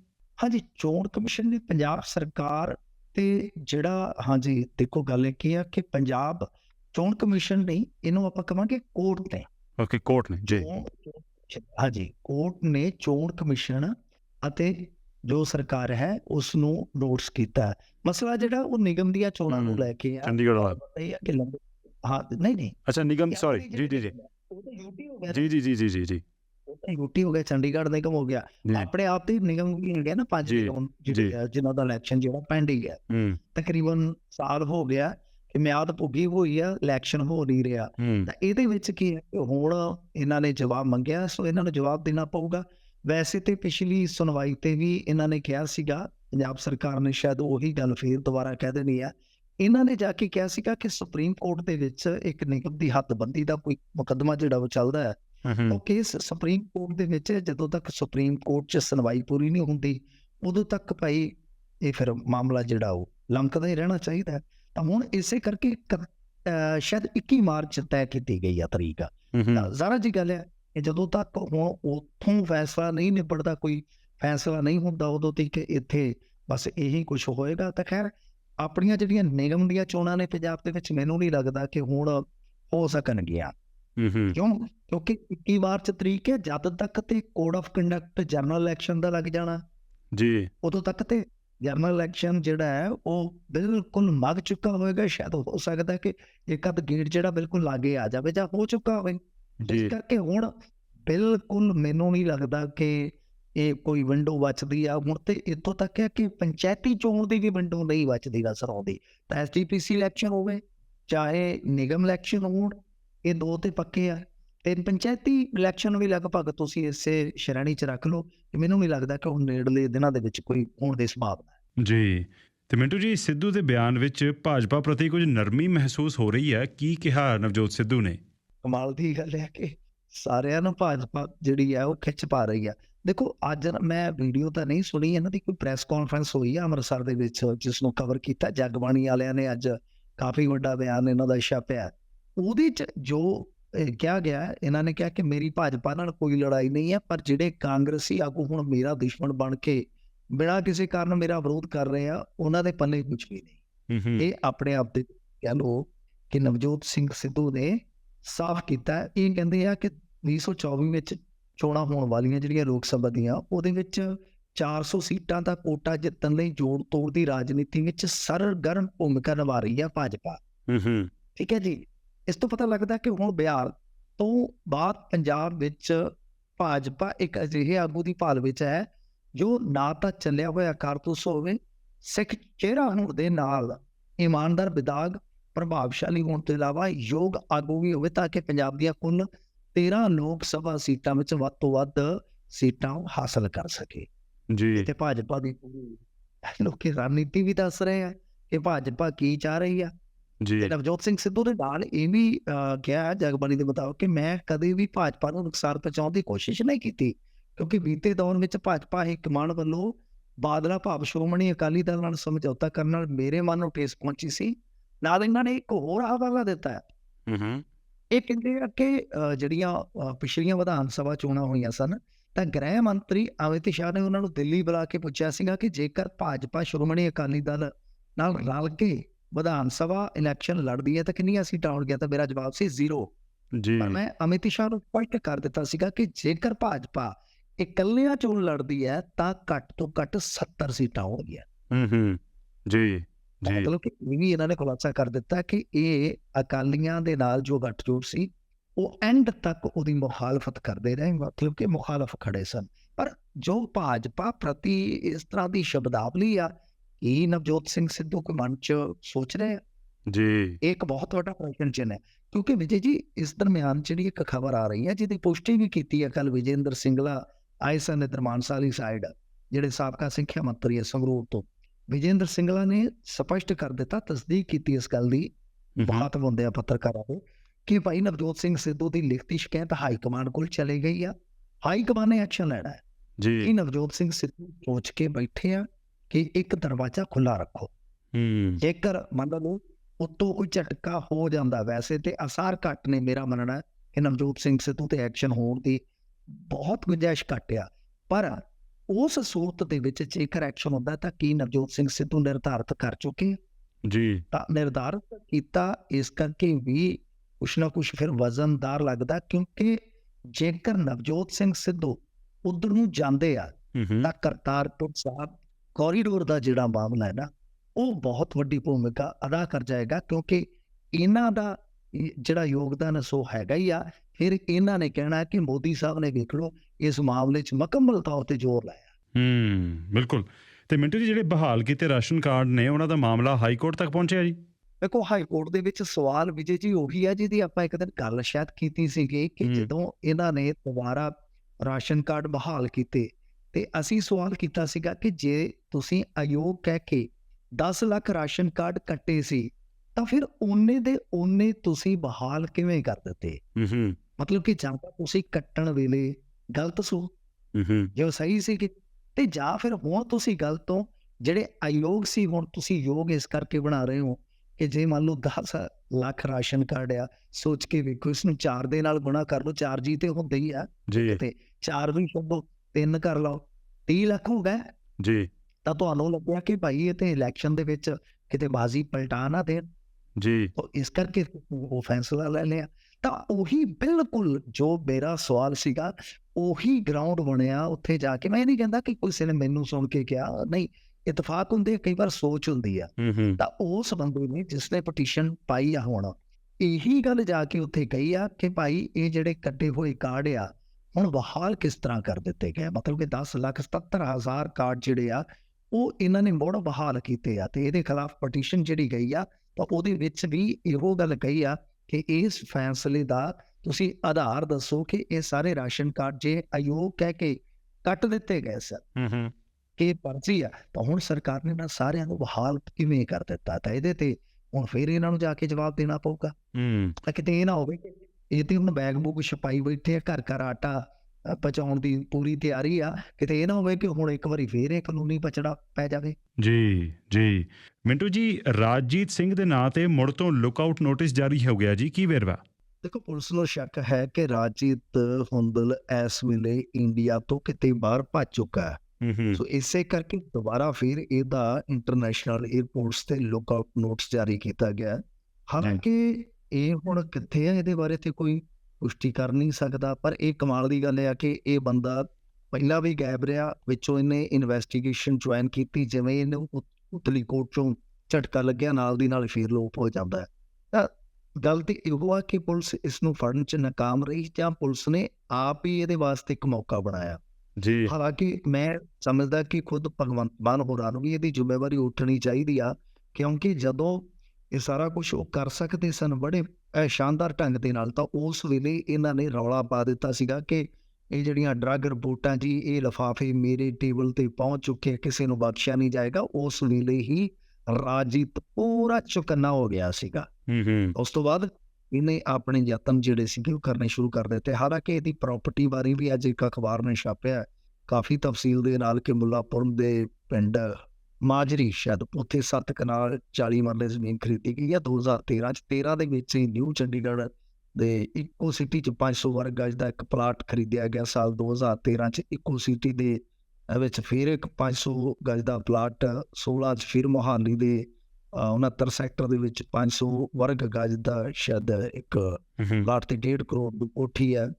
ਹਾਂਜੀ ਚੋਣ ਕਮਿਸ਼ਨ ਨੇ ਪੰਜਾਬ ਸਰਕਾਰ ਤੇ ਜਿਹੜਾ ਹਾਂਜੀ ਦੇਖੋ ਗੱਲ ਇਹ ਕੀ ਆ ਕਿ ਪੰਜਾਬ ਚੋਣ ਕਮਿਸ਼ਨ ਨਹੀਂ ਇਹਨੂੰ ਆਪਾਂ ਕਵਾਂਗੇ ਕੋਰਟ ਨੇ। ਓਕੇ ਕੋਰਟ ਨੇ ਜੀ। ਹਾਂਜੀ ਕੋਰਟ ਨੇ ਚੋਣ ਕਮਿਸ਼ਨ ਅਤੇ ਜੋ ਸਰਕਾਰ ਹੈ ਉਸ ਨੂੰ ਨੋਟਿਸ ਕੀਤਾ। ਹੈ। ਮਸਲਾ ਜਿਹੜਾ ਉਹ ਨਿਗਮ ਦੀਆਂ ਚੋਣਾਂ ਨੂੰ ਲੈ ਕੇ ਆ। ਚੰਡੀਗੜ੍ਹ ਵਾਲਾ। ਪਤਾ ਹੀ ਆ ਕਿ ਲੰਬੇ ਹਾਂ ਨਹੀਂ ਨਹੀਂ। ਅੱਛਾ ਨਿਗਮ ਸੌਰੀ ਜੀ ਜੀ ਜੀ। ਉਹ ਤਾਂ ਯੂਟੀ ਹੋ ਗਿਆ ਜੀ ਜੀ ਜੀ ਜੀ ਜੀ ਯੂਟੀ ਹੋ ਗਿਆ ਚੰਡੀਗੜ੍ਹ ਨਿਗਮ ਹੋ ਗਿਆ। ਆਪਣੇ ਆਪ ਤੇ ਨਿਗਮ ਵੀ ਹੈਗੇ ਨਾ ਪੰਜ ਨਿਗਮ ਜਿਨ੍ਹਾਂ ਦਾ ਇਲੈਕਸ਼ਨ ਜਿਹੜਾ ਪੈਂਡਿੰਗ ਹੈ ਹੂੰ। ਤਕਰੀਬਨ ਸਾਲ ਹੋ ਗਿਆ ਕਿ ਮਿਆਦ ਪੁੱਗੀ ਹੋਈ ਆ ਇਲੈਕਸ਼ਨ ਹੋ ਨਹੀਂ ਰਿਹਾ। ਹੂੰ। ਤਾਂ ਇਹਦੇ ਵਿੱਚ ਕੀ ਹੈ ਕਿ ਹੁਣ ਇਹਨਾਂ ਨੇ ਜਵਾਬ ਮੰਗਿਆ ਸੋ ਇਹਨਾਂ ਨੂੰ ਜਵਾਬ ਦੇਣਾ ਪਊਗਾ। ਵੈਸੇ ਤੇ ਪਿਛਲੀ ਸੁਣਵਾਈ ਤੇ ਵੀ ਇਹਨਾਂ ਨੇ ਕਿਹਾ ਸੀਗਾ ਪੰਜਾਬ ਸਰਕਾਰ ਨੇ ਸ਼ਾਇਦ ਉਹੀ ਗੱਲ ਫੇਰ ਦੁਬਾਰਾ ਕਹਿ ਦੇਣੀ ਆ ਇਹਨਾਂ ਨੇ ਜਾ ਕੇ ਕਿਹਾ ਸੀਗਾ ਕਿ ਸੁਪਰੀਮ ਕੋਰਟ ਦੇ ਵਿੱਚ ਇੱਕ ਨਿਗਮ ਦੀ ਹੱਦਬੰਦੀ ਦਾ ਕੋਈ ਮੁਕੱਦਮਾ ਜਿਹੜਾ ਉਹ ਚੱਲਦਾ ਹੈ। ਉਹ ਕੇਸ ਸੁਪਰੀਮ ਕੋਰਟ ਦੇ ਵਿੱਚ ਜਦੋਂ ਤੱਕ ਸੁਪਰੀਮ ਕੋਰਟ 'ਚ ਸੁਣਵਾਈ ਪੂਰੀ ਨਹੀਂ ਹੁੰਦੀ ਉਦੋਂ ਤੱਕ ਭਾਈ ਇਹ ਫਿਰ ਮਾਮਲਾ ਜਿਹੜਾ ਉਹ ਲੰਕਦਾ ਹੀ ਰਹਿਣਾ ਚਾਹੀਦਾ। ਤਾਂ ਹੁਣ ਇਸੇ ਕਰਕੇ ਸ਼ਾਇਦ 21 ਮਾਰਚ ਤੈਅ ਕੀਤੀ ਗਈ ਆ ਤਰੀਕ। ਜ਼ਾਰਾ ਜੀ ਗੱਲ ਹੈ ਕਿ ਜਦੋਂ ਤੱਕ ਹੁਣ ਉੱਥੋਂ ਫੈਸਲਾ ਨਹੀਂ ਨਿਬੜਦਾ ਕੋਈ ਫੈਸਲਾ ਨਹੀਂ ਹੁੰਦਾ ਉਦੋਂ ਤੱਕ ਇੱਥੇ ਬਸ ਇਹੀ ਕੁਝ ਹੋਏਗਾ। ਤਾਂ ਖੈਰ ਆਪਣੀਆਂ ਜਿਹੜੀਆਂ ਨਿਗਮ ਦੀਆਂ ਚੋਣਾਂ ਨੇ ਪੰਜਾਬ ਦੇ ਵਿੱਚ ਮੈਨੂੰ ਨਹੀਂ ਲੱਗਦਾ ਕਿ ਹੁਣ ਹੋ ਸਕਣਗੀਆਂ। ਹੂੰ ਕਿਉਂ? ਕਿਉਂਕਿ 21 ਮਾਰਚ ਤਰੀਕ ਹੈ ਜਦ ਤੱਕ ਤੇ code of conduct general election ਦਾ ਲੱਗ ਜਾਣਾ। ਜੀ। ਉਦੋਂ ਤੱਕ ਤੇ ਜਨਰਲ ਇਲੈਕਸ਼ਨ ਜਿਹੜਾ ਹੈ ਉਹ ਬਿਲਕੁਲ ਮੱਗ ਚੁੱਕਾ ਹੋਵੇਗਾ ਸ਼ਾਇਦ ਹੋ ਸਕਦਾ ਕਿ ਇੱਕ ਅੱਧ ਗੇਟ ਜਿਹੜਾ ਬਿਲਕੁਲ ਲਾਗੇ ਆ ਜਾਵੇ ਜਾਂ ਹੋ ਚੁੱਕਾ ਹੋਵੇ। ਜੀ। ਇਸ ਕਰਕੇ ਹੁਣ ਬਿਲਕੁਲ ਮੈਨੂੰ ਨਹੀਂ ਲੱਗਦਾ ਕਿ ਇਹ ਕੋਈ ਵਿੰਡੋ ਬਚਦੀ ਆ ਹੁਣ ਤੇ ਇੱਥੋਂ ਤੱਕ ਹੈ ਕਿ ਪੰਚਾਇਤੀ ਚੋਣ ਦੀ ਵੀ ਵਿੰਡੋ ਨਹੀਂ ਬਚਦੀ ਨਜ਼ਰ ਆਉਂਦੀ ਤਾਂ ਐਸਜੀਪੀਸੀ ਇਲੈਕਸ਼ਨ ਹੋਵੇ ਚਾਹੇ ਨਿਗਮ ਇਲੈਕਸ਼ਨ ਹੋਣ ਇਹ ਦੋ ਤੇ ਪੱਕੇ ਆ। ਤੇ ਪੰਚਾਇਤੀ ਇਲੈਕਸ਼ਨ ਵੀ ਲਗਭਗ ਤੁਸੀਂ ਇਸੇ ਸ਼੍ਰੇਣੀ 'ਚ ਰੱਖ ਲਓ ਕਿ ਮੈਨੂੰ ਨਹੀਂ ਲੱਗਦਾ ਕਿ ਹੁਣ ਨੇੜਲੇ ਦਿਨਾਂ ਦੇ ਵਿੱਚ ਕੋਈ ਹੋਣ ਦੀ ਸੰਭਾਵਨਾ ਹੈ। ਜੀ। ਤੇ ਮਿੰਟੂ ਜੀ ਸਿੱਧੂ ਦੇ ਬਿਆਨ ਵਿੱਚ ਭਾਜਪਾ ਪ੍ਰਤੀ ਕੁਝ ਨਰਮੀ ਮਹਿਸੂਸ ਹੋ ਰਹੀ ਹੈ। ਕੀ ਕਿਹਾ ਨਵਜੋਤ ਸਿੱਧੂ ਨੇ? ਕਮਾਲ ਦੀ ਗੱਲ ਹੈ ਕਿ ਸਾਰਿਆਂ ਨੂੰ ਭਾਜਪਾ ਜਿਹੜੀ ਹੈ ਉਹ ਖਿੱਚ ਪਾ ਰਹੀ ਆ। ਦੇਖੋ ਅੱਜ ਮੈਂ ਵੀਡੀਓ ਤਾਂ ਨਹੀਂ ਸੁਣੀ ਇਹਨਾਂ ਦੀ ਕੋਈ ਪ੍ਰੈਸ ਕਾਨਫਰੰਸ ਹੋਈ ਆ ਅੰਮ੍ਰਿਤਸਰ ਦੇ ਵਿੱਚ ਜਿਸ ਨੂੰ ਕਵਰ ਕੀਤਾ ਜਗਬਾਣੀ ਵਾਲਿਆਂ ਨੇ ਅੱਜ ਕਾਫੀ ਵੱਡਾ ਬਿਆਨ ਇਹਨਾਂ ਦਾ ਛਾਪਿਆ ਉਹਦੇ ਚ ਜੋ ਕਿਹਾ ਗਿਆ ਇਹਨਾਂ ਨੇ ਕਿਹਾ ਕਿ ਮੇਰੀ ਭਾਜਪਾ ਨਾਲ ਕੋਈ ਲੜਾਈ ਨਹੀਂ ਹੈ ਪਰ ਜਿਹੜੇ ਕਾਂਗਰਸੀ ਆਗੂ ਹੁਣ ਮੇਰਾ ਦੁਸ਼ਮਣ ਬਣ ਕੇ ਬਿਨਾਂ ਕਿਸੇ ਕਾਰਨ ਮੇਰਾ ਵਿਰੋਧ ਕਰ ਰਹੇ ਆ ਉਹਨਾਂ ਦੇ ਪੱਲੇ ਕੁਝ ਵੀ ਨਹੀਂ। ਇਹ ਆਪਣੇ ਆਪ ਦੇ ਕਹਿ ਲਓ ਕਿ ਨਵਜੋਤ ਸਿੰਘ ਸਿੱਧੂ ਨੇ ਸਾਫ਼ ਕੀਤਾ। ਇਹ ਕਹਿੰਦੇ ਆ ਕਿ 2024 ਵਿੱਚ ਚੋਣਾਂ ਹੋਣ ਵਾਲੀਆਂ ਜਿਹੜੀਆਂ ਲੋਕ ਸਭਾ ਦੀਆਂ ਉਹਦੇ ਵਿੱਚ 400 ਸੀਟਾਂ ਦਾ ਕੋਟਾ ਜਿੱਤਣ ਲਈ ਜੋੜ ਤੋੜ ਦੀ ਰਾਜਨੀਤੀ ਵਿੱਚ ਸਰਗਰਮ ਭੂਮਿਕਾ ਨਿਭਾ ਰਹੀ ਹੈ ਭਾਜਪਾ। ਹੂੰ ਹੂੰ। ਠੀਕ ਹੈ ਜੀ? ਇਸ ਤੋਂ ਪਤਾ ਲੱਗਦਾ ਕਿ ਹੁਣ ਬਿਹਾਰ ਤੋਂ ਬਾਅਦ ਪੰਜਾਬ ਵਿੱਚ ਭਾਜਪਾ ਇੱਕ ਅਜਿਹੇ ਆਗੂ ਦੀ ਭਾਲ ਵਿੱਚ ਹੈ ਜੋ ਨਾ ਤਾਂ ਚੱਲਿਆ ਹੋਇਆ ਕਾਰਤੂਸ ਹੋਵੇ ਸਿੱਖ ਚਿਹਰਾ ਹੋਣ ਦੇ ਨਾਲ ਇਮਾਨਦਾਰ ਵਿਦਾਗ ਪ੍ਰਭਾਵਸ਼ਾਲੀ ਹੋਣ ਤੋਂ ਇਲਾਵਾ ਯੋਗ ਆਗੂ ਵੀ ਹੋਵੇ ਤਾਂ ਕਿ ਪੰਜਾਬ ਦੀਆਂ ਕੁੱਲ 13 ਲੋਕ ਸਭਾ ਸੀਟਾਂ ਵਿੱਚ ਵੱਧ ਤੋਂ ਵੱਧ ਸੀਟਾਂ ਹਾਸਲ ਕਰ ਸਕੇ। ਜੀ। ਤੇ ਭਾਜਪਾ ਦੀ ਪੂਰੀ ਲੋਕੀ ਰਣਨੀਤੀ ਵੀ ਦੱਸ ਰਹੇ ਆ ਕਿ ਭਾਜਪਾ ਕੀ ਚਾਹ ਰਹੀ ਆ। ਜੀ। ਨਵਜੋਤ ਸਿੰਘ ਸਿੱਧੂ ਨੇ ਨਾਲ ਇਹ ਵੀ ਕਿਹਾ ਹੈ ਜਗਬਾਣੀ ਦੇ ਮੁਤਾਬਕ ਕਿ ਮੈਂ ਕਦੇ ਵੀ ਭਾਜਪਾ ਨੂੰ ਨੁਕਸਾਨ ਪਹੁੰਚਾਉਣ ਦੀ ਕੋਸ਼ਿਸ਼ ਨਹੀਂ ਕੀਤੀ ਕਿਉਂਕਿ ਬੀਤੇ ਦੌਰ ਵਿੱਚ ਭਾਜਪਾ ਹਾਈਕਮਾਂਡ ਵੱਲੋਂ ਬਾਦਲਾ ਭਾਵ ਸ਼੍ਰੋਮਣੀ ਅਕਾਲੀ ਦਲ ਨਾਲ ਸਮਝੌਤਾ ਕਰਨ ਨਾਲ ਮੇਰੇ ਮਨ ਨੂੰ ਠੇਸ ਪਹੁੰਚੀ ਸੀ। ਨਾਲ ਇਹਨਾਂ ਨੇ ਇੱਕ ਹੋਰ ਹਵਾਲਾ ਦਿੱਤਾ ਹੈ ਹੂੰ ਹੂੰ। ਇਹ ਕਹਿੰਦੇ ਆ ਕਿ ਜਿਹੜੀਆਂ ਪਿਛਲੀਆਂ ਵਿਧਾਨ ਸਭਾ ਚੋਣਾਂ ਹੋਈਆਂ ਸਨ ਤਾਂ ਗ੍ਰਹਿ ਮੰਤਰੀ ਅਮਿਤ ਸ਼ਾਹ ਨੇ ਉਹਨਾਂ ਨੂੰ ਦਿੱਲੀ ਬੁਲਾ ਕੇ ਪੁੱਛਿਆ ਸੀਗਾ ਕਿ ਜੇਕਰ ਭਾਜਪਾ ਸ਼੍ਰੋਮਣੀ ਅਕਾਲੀ ਦਲ ਨਾਲ ਰਲ ਕੇ ਵਿਧਾਨ ਸਭਾ ਇਲੈਕਸ਼ਨ ਲੜਦੀ ਹੈ ਤਾਂ ਕਿੰਨੀਆਂ ਸੀਟਾਂ ਆਉਣਗੀਆਂ? ਤਾਂ ਮੇਰਾ ਜਵਾਬ ਸੀ ਜ਼ੀਰੋ। ਜੀ। ਪਰ ਮੈਂ ਅਮਿਤ ਸ਼ਾਹ ਨੂੰ ਸਪਸ਼ਟ ਕਰ ਦਿੱਤਾ ਸੀਗਾ ਕਿ ਜੇਕਰ ਭਾਜਪਾ ਇਕੱਲਿਆਂ ਚੋਣ ਲੜਦੀ ਹੈ ਤਾਂ ਘੱਟ ਤੋਂ ਘੱਟ 70 ਸੀਟਾਂ ਆਉਣਗੀਆਂ ਹੂੰ ਹੂੰ। ਜੀ। ਮਤਲਬ ਕਿ ਇਹ ਵੀ ਇਹਨਾਂ ਨੇ ਖੁਲਾਸਾ ਕਰ ਦਿੱਤਾ ਕਿ ਇਹ ਅਕਾਲੀਆਂ ਦੇ ਨਾਲ ਜੋ ਗੱਠਜੋੜ ਸੀ ਉਹ ਐਂਡ ਤੱਕ ਉਹਦੀ ਮੁਖਾਲਫਤ ਕਰਦੇ ਰਹੇ ਮਤਲਬ ਕਿ ਮੁਖਾਲਫ ਖੜੇ ਸਨ। ਪਰ ਜੋ ਭਾਜਪਾ ਪ੍ਰਤੀ ਇਸ ਤਰ੍ਹਾਂ ਦੀ ਸ਼ਬਦਾਵਲੀ ਆ ਇਹ ਨਵਜੋਤ ਸਿੰਘ ਸਿੱਧੂ ਕੋ ਮਨ ਚ ਸੋਚ ਰਹੇ ਆ। ਜੀ। ਇਹ ਇੱਕ ਬਹੁਤ ਵੱਡਾ ਪ੍ਰਸ਼ਨ ਚਿੰਨ੍ਹ ਹੈ। ਕਿਉਂਕਿ ਵਿਜੇ ਜੀ ਇਸ ਦਰਮਿਆਨ ਜਿਹੜੀ ਇੱਕ ਖਬਰ ਆ ਰਹੀ ਹੈ ਜਿਹਦੀ ਪੁਸ਼ਟੀ ਵੀ ਕੀਤੀ ਹੈ ਕੱਲ ਵਿਜੇਂਦਰ ਸਿੰਗਲਾ ਆਏ ਸਨ ਇੱਧਰ ਮਾਨਸਾ ਵਾਲੀ ਸਾਈਡ ਜਿਹੜੇ ਸਾਬਕਾ ਸਿੱਖਿਆ ਮੰਤਰੀ ਹੈ ਸੰਗਰੂਰ ਤੋਂ। ਵਿਜੇਂਦਰ ਸਿੰਗਲਾ ਨੇ ਸਪਸ਼ਟ ਕਰ ਦਿੱਤਾ ਤਸਦੀਕ ਕੀਤੀ ਇਸ ਗੱਲ ਦੀ। ਬਾਤ ਬੰਦੇ ਆ ਪੱਤਰਕਾਰਾਂ ਦੇ ਕਿ ਭਾਈ ਨਵਜੋਤ ਸਿੰਘ ਸਿੱਧੂ ਦੀ ਲਿਖਤੀ ਸ਼ਿਕਾਇਤ ਹਾਈ ਕਮਾਂਡ ਕੋਲ ਚਲੀ ਗਈ ਆ। ਹਾਈ ਕਮਾਂਡ ਨੇ ਐਕਸ਼ਨ ਲੈਣਾ ਹੈ ਜੀ। ਇਹ ਨਵਜੋਤ ਸਿੰਘ ਸਿੱਧੂ ਸੋਚ ਕੇ ਬੈਠੇ ਆ ਕਿ ਇੱਕ ਦਰਵਾਜ਼ਾ ਖੁੱਲਾ ਰੱਖੋ। ਹੂੰ। ਜੇਕਰ ਮੰਨ ਲਓ ਉੱਤੋਂ ਕੋਈ ਝਟਕਾ ਹੋ ਜਾਂਦਾ ਵੈਸੇ ਤੇ ਅਸਾਰ ਘੱਟ ਨੇ ਮੇਰਾ ਮੰਨਣਾ ਕਿ ਨਵਜੋਤ ਸਿੰਘ ਸਿੱਧੂ ਤੇ ਐਕਸ਼ਨ ਹੋਣ ਦੀ ਬਹੁਤ ਗੁੰਜਾਇਸ਼ ਘੱਟ ਆ। ਪਰ ਉਸ ਸੂਰਤ ਦੇ ਵਿੱਚ ਜੇਕਰ ਐਕਸ਼ਨ ਹੁੰਦਾ ਤਾਂ ਕੀ ਨਵਜੋਤ ਸਿੰਘ ਸਿੱਧੂ ਨਿਰਧਾਰਤ ਕਰ ਚੁੱਕੇ? ਜੀ। ਤਾਂ ਨਿਰਧਾਰਤ ਕੀਤਾ ਇਸ ਕਰਕੇ ਵੀ ਕੁਛ ਨਾ ਕੁਛ ਫਿਰ ਵਜ਼ਨਦਾਰ ਲੱਗਦਾ ਕਿਉਂਕਿ ਜੇਕਰ ਨਵਜੋਤ ਸਿੰਘ ਸਿੱਧੂ ਉਧਰ ਨੂੰ ਜਾਂਦੇ ਆ ਤਾਂ ਕਰਤਾਰਪੁਰ ਸਾਹਿਬ ਕੋਰੀਡੋਰ ਦਾ ਜਿਹੜਾ ਮਾਮਲਾ ਹੈ ਨਾ ਉਹ ਬਹੁਤ ਵੱਡੀ ਭੂਮਿਕਾ ਅਦਾ ਕਰ ਜਾਏਗਾ ਕਿਉਂਕਿ ਇਹਨਾਂ ਦਾ ਜਿਹੜਾ ਯੋਗਦਾਨ ਸੋ ਹੈਗਾ ਹੀ ਆ। ਫਿਰ ਇਹਨਾਂ ਨੇ ਕਹਿਣਾ ਕਿ ਮੋਦੀ ਸਾਹਿਬ ਨੇ ਵੇਖ ਲਓ ਇਸ ਮਾਮਲੇ 'ਚ ਮੁਕੰਮਲ ਤੌਰ ਤੇ ਜ਼ੋਰ ਲਾਇਆ। ਹੂੰ ਬਿਲਕੁਲ। ਤੇ ਮਿੰਟੂ ਜੀ ਜਿਹੜੇ ਬਹਾਲ ਕੀਤੇ ਰਾਸ਼ਨ ਕਾਰਡ ਨੇ ਉਹਨਾਂ ਦਾ ਮਾਮਲਾ ਹਾਈ ਕੋਰਟ ਤੱਕ ਪਹੁੰਚਿਆ ਜੀ? ਦੇਖੋ ਹਾਈ ਕੋਰਟ ਦੇ ਵਿੱਚ ਸਵਾਲ ਵਿਜੇ ਜੀ ਉਹੀ ਆ ਜਿਹਦੀ ਆਪਾਂ ਇੱਕ ਦਿਨ ਗੱਲ ਸ਼ਾਇਦ ਕੀਤੀ ਸੀਗੀ ਕਿ ਹੂੰ। ਜਦੋਂ ਇਹਨਾਂ ਨੇ ਦੁਬਾਰਾ ਰਾਸ਼ਨ ਕਾਰਡ ਬਹਾਲ ਕੀਤੇ ਤੇ ਅਸੀਂ ਸਵਾਲ ਕੀਤਾ ਸੀਗਾ ਕਿ ਜੇ ਤੁਸੀਂ ਆਯੋਗ ਕਹਿ ਕੇ 10 ਲੱਖ ਰਾਸ਼ਨ ਕਾਰਡ ਕੱਟੇ ਸੀ ਤਾਂ ਫਿਰ ਉਹਨੇ ਦੇ ਉਹਨੇ ਤੁਸੀਂ ਬਹਾਲ ਕਿਵੇਂ ਕਰ ਦਿੱਤੇ? ਹੂੰ ਹੂੰ। ਮਤਲਬ ਕਿ ਜਾਂ ਤਾਂ ਤੁਸੀਂ ਕੱਟਣ ਵੇਲੇ ਗਲਤ ਸੋ। ਹੂੰ ਹੂੰ। ਜੋ ਸਹੀ ਸੀ ਕਿ ਤੇ ਜਾਂ ਫਿਰ ਹੁਣ ਤੁਸੀਂ ਗਲਤ ਹੋ ਜਿਹੜੇ ਆਯੋਗ ਸੀ ਹੁਣ ਤੁਸੀਂ ਯੋਗ ਇਸ ਕਰਕੇ ਬਣਾ ਰਹੇ ਹੋ ਕਿ ਜੇ ਮੰਨ ਲਓ 10 ਲੱਖ ਰਾਸ਼ਨ ਕਾਰਡ ਆ ਸੋਚ ਕੇ ਵੇਖੋ ਇਸ ਨੂੰ 4 ਦੇ ਨਾਲ ਗੁਣਾ ਕਰ ਲਓ 4 ਜੀ ਤੇ ਹੁੰਦੇ ਹੀ ਆ। ਜੀ। ਤੇ 4 ਵੀ ਛੱਡੋ 3 ਕਰ ਲਓ 30 ਲੱਖ ਹੋ ਗਏ। ਜੀ। ਤਾਂ ਤੁਹਾਨੂੰ ਲੱਗਿਆ ਕਿ ਭਾਈ ਇਹ ਤੇ ਇਲੈਕਸ਼ਨ ਦੇ ਵਿੱਚ ਕਿਤੇ ਬਾਜ਼ੀ ਪਲਟਾ ਨਾ ਦੇਣ। ਜੀ ਤਾਂ ਇਸ ਕਰਕੇ ਉਹ ਫੈਸਲਾ ਲੈ ਲਿਆ ਤਾਂ ਉਹੀ ਬਿਲਕੁਲ ਜੋ ਮੇਰਾ ਸਵਾਲ ਸੀਗਾ ਉਹੀ ਗਰਾਊਂਡ ਬਣਿਆ ਉੱਥੇ ਜਾ ਕੇ ਮੈਂ ਇਹ ਨਹੀਂ ਕਹਿੰਦਾ ਕਿ ਕਿਸੇ ਨੇ ਮੈਨੂੰ ਸੁਣ ਕੇ ਕਿਹਾ ਨਹੀਂ ਇਤਫਾਕ ਹੁੰਦੇ ਕਈ ਵਾਰ ਸੋਚ ਹੁੰਦੀ ਆ ਤਾਂ ਉਸ ਬੰਦੇ ਨੇ ਜਿਸ ਨੇ ਪਟੀਸ਼ਨ ਪਾਈ ਆ ਹੁਣ ਇਹੀ ਗੱਲ ਜਾ ਕੇ ਉੱਥੇ ਕਹੀ ਆ ਕਿ ਭਾਈ ਇਹ ਜਿਹੜੇ ਕੱਟੇ ਹੋਏ ਕਾਰਡ ਆ ਹੁਣ ਬਹਾਲ ਕਿਸ ਤਰ੍ਹਾਂ ਕਰ ਦਿੱਤੇ ਗਏ ਮਤਲਬ ਕਿ 10 ਲੱਖ 77 ਹਜ਼ਾਰ ਕਾਰਡ ਜਿਹੜੇ ਆ ਉਹ ਇਹਨਾਂ ਨੇ ਮੁੜ ਬਹਾਲ ਕੀਤੇ ਆ ਤੇ ਇਹਦੇ ਖਿਲਾਫ ਪਟੀਸ਼ਨ ਜਿਹੜੀ ਗਈ ਆ ਤਾਂ ਉਹਦੇ ਵਿੱਚ ਵੀ ਇਹੋ ਗੱਲ ਕਹੀ ਆ ਕਿ ਇਸ ਫੈਸਲੇ ਦਾ ਤੁਸੀਂ ਆਧਾਰ ਦੱਸੋ ਕਿ ਇਹ ਸਾਰੇ ਰਾਸ਼ਨ ਕਾਰਡ ਜੇ ਆਯੋਗ ਕਹਿ ਕੇ ਕੱਟ ਦਿੱਤੇ ਗਏ ਸਨ। ਹੂੰ ਹੂੰ। ਕਿ ਫਰਜ਼ੀ ਆ? ਤਾਂ ਹੁਣ ਸਰਕਾਰ ਨੇ ਨਾ ਸਾਰਿਆਂ ਨੂੰ ਬਹਾਲ ਕਿਵੇਂ ਕਰ ਦਿੱਤਾ ਤਾਂ ਇਹਦੇ ਤੇ ਹੁਣ ਫਿਰ ਇਹਨਾਂ ਨੂੰ ਜਾ ਕੇ ਜਵਾਬ ਦੇਣਾ ਪਊਗਾ। ਹੂੰ। ਤਾਂ ਕਿਤੇ ਇਹ ਨਾ ਹੋਵੇ ਕਿ ਇਹ ਤੇ ਹੁਣ ਬੈਗ ਬੁੱਕ ਛਪਾਈ ਬੈਠੇ ਆ ਘਰ ਘਰ ਆਟਾ ਅ, ਪਹੁੰਚਾਉਣ ਦੀ ਪੂਰੀ ਤਿਆਰੀ ਆ। ਕਿਤੇ ਇਹ ਨਾ ਹੋਵੇ ਕਿ ਹੁਣ ਇੱਕ ਵਾਰੀ ਫੇਰ ਇਹ ਕਾਨੂੰਨੀ ਪਚੜਾ ਪੈ ਜਾਵੇ। ਜੀ ਜੀ। ਮਿੰਟੂ ਜੀ ਰਾਜਜੀਤ ਸਿੰਘ ਦੇ ਨਾਂ ਤੇ ਮੁੜ ਤੋਂ ਲੁੱਕਆਊਟ ਨੋਟਿਸ ਜਾਰੀ ਹੋ ਗਿਆ ਜੀ। ਕੀ ਵੇਰਵਾ? ਦੇਖੋ ਪੁਲਿਸ ਨੂੰ ਸ਼ੱਕ ਹੈ ਕਿ ਰਾਜੀਤ ਹੁੰਦਲ ਇਸ ਵੇਲੇ ਇੰਡੀਆ ਤੋਂ ਕਿਤੇ ਬਾਹਰ ਭੱਜ ਚੁੱਕਾ ਹੈ। ਸੋ ਇਸੇ ਕਰਕੇ ਦੁਬਾਰਾ ਫਿਰ ਇਹਦਾ ਇੰਟਰਨੈਸ਼ਨਲ 에ਅਰਪੋਰਟਸ ਤੇ ਲੁੱਕਆਊਟ ਨੋਟਿਸ ਜਾਰੀ ਕੀਤਾ ਗਿਆ। ਹੈ। ਹਾਲਾਂਕਿ ਇਹ ਹੁਣ ਕਿੱਥੇ ਹੈ ਇਹਦੇ ਬਾਰੇ ਤੇ ਕੋਈ ਪੁਸ਼ਟੀ ਕਰ ਨਹੀਂ ਸਕਦਾ ਪਰ ਇਹ ਕਮਾਲ ਦੀ ਗੱਲ ਹੈ ਕਿ ਇਹ ਬੰਦਾ ਪਹਿਲਾਂ ਵੀ ਗਾਇਬ ਰਿਹਾ ਵਿੱਚੋਂ ਇਹਨੇ ਇਨਵੈਸਟੀਗੇਸ਼ਨ ਜੁਆਇਨ ਕੀਤੀ ਜਿਵੇਂ ਇਹਨੂੰ ਉਤਲੀ ਕੋਰਟ ਚੋਂ ਝਟਕਾ ਲੱਗਿਆ ਨਾਲ ਦੀ ਨਾਲ ਫੇਰ ਲੋਪ ਹੋ ਜਾਂਦਾ ਹੈ। ਤਾਂ ਗੱਲ ਤੇ ਇਹੋ ਆ ਕਿ ਪੁਲਿਸ ਇਸ ਨੂੰ ਫੜਨ ਚ ਨਾਕਾਮ ਰਹੀ ਜਾਂ ਪੁਲਿਸ ਨੇ ਆਪ ਹੀ ਇਹਦੇ ਵਾਸਤੇ ਇੱਕ ਮੌਕਾ ਬਣਾਇਆ। ਜੀ। ਹਾਲਾਂਕਿ ਮੈਂ ਸਮਝਦਾ ਕਿ ਖੁਦ ਭਗਵੰਤ ਮਾਨ ਹੋਰਾਂ ਨੂੰ ਵੀ ਇਹਦੀ ਜ਼ਿੰਮੇਵਾਰੀ ਉੱਠਣੀ ਚਾਹੀਦੀ ਆ ਕਿਉਂਕਿ ਜਦੋਂ ਇਹ ਸਾਰਾ ਕੁਝ ਉਹ ਕਰ ਸਕਦੇ ਸਨ ਬੜੇ ਸ਼ਾਨਦਾਰ ਢੰਗ ਦੇ ਨਾਲ ਤਾਂ ਉਸ ਵੇਲੇ ਇਹਨਾਂ ਨੇ ਰੌਲਾ ਪਾ ਦਿੱਤਾ ਸੀਗਾ ਕਿ ਇਹ ਜਿਹੜੀਆਂ ਡਰੱਗ ਰਿਪੋਰਟਾਂ ਜੀ ਇਹ ਲਫਾਫੇ ਮੇਰੇ ਟੇਬਲ ਤੇ ਪਹੁੰਚ ਚੁੱਕੇ ਕਿਸੇ ਨੂੰ ਬਖਸ਼ਿਆ ਨਹੀਂ ਜਾਏਗਾ ਉਸ ਵੇਲੇ ਹੀ ਰਾਜੀਤ ਪੂਰਾ ਚੁਕੰਨਾ ਹੋ ਗਿਆ ਸੀਗਾ। ਹੂੰ ਹੂੰ। ਉਸ ਤੋਂ ਬਾਅਦ ਇਹਨੇ ਆਪਣੇ ਯਤਨ ਜਿਹੜੇ ਸੀਗੇ ਉਹ ਕਰਨੇ ਸ਼ੁਰੂ ਕਰ ਦਿੱਤੇ। ਹਾਲਾਂਕਿ ਇਹਦੀ ਪ੍ਰਾਪਰਟੀ ਬਾਰੇ ਵੀ ਅੱਜ ਇੱਕ ਅਖਬਾਰ ਨੇ ਛਾਪਿਆ। ਕਾਫੀ ਤਫਸੀਲ ਦੇ ਨਾਲ ਕਿ ਮੁੱਲਾਪੁਰ ਦੇ ਪਿੰਡ ਮਾਜਰੀ ਸ਼ਾਇਦ ਉੱਥੇ 7 ਕਨਾਲ 40 ਮਰਲੇ ਜ਼ਮੀਨ ਖਰੀਦੀ ਗਈ ਹੈ 2013 ਚ। 13 ਦੇ ਵਿੱਚ ਹੀ ਨਿਊ ਚੰਡੀਗੜ੍ਹ ਦੇ ਇਕੋ ਸਿਟੀ ਚ 500 ਵਰਗ ਗਜ ਦਾ ਇੱਕ ਪਲਾਟ ਖਰੀਦਿਆ ਗਿਆ ਸਾਲ 2013 ਚ। ਇਕੋ ਸਿਟੀ ਦੇ ਵਿੱਚ ਫਿਰ ਇੱਕ 500 ਗਜ ਦਾ ਪਲਾਟ 16 ਚ ਫਿਰ ਮੋਹਾਲੀ ਦੇ ਅਹ 69 ਸੈਕਟਰ ਦੇ ਵਿੱਚ 500 ਵਰਗ ਗਜ ਦਾ ਸ਼ਾਇਦ ਇੱਕ ਪਲਾਟ ਤੇ 1.5 ਕਰੋੜ ਦੀ ਕੋਠੀ ਹੈ।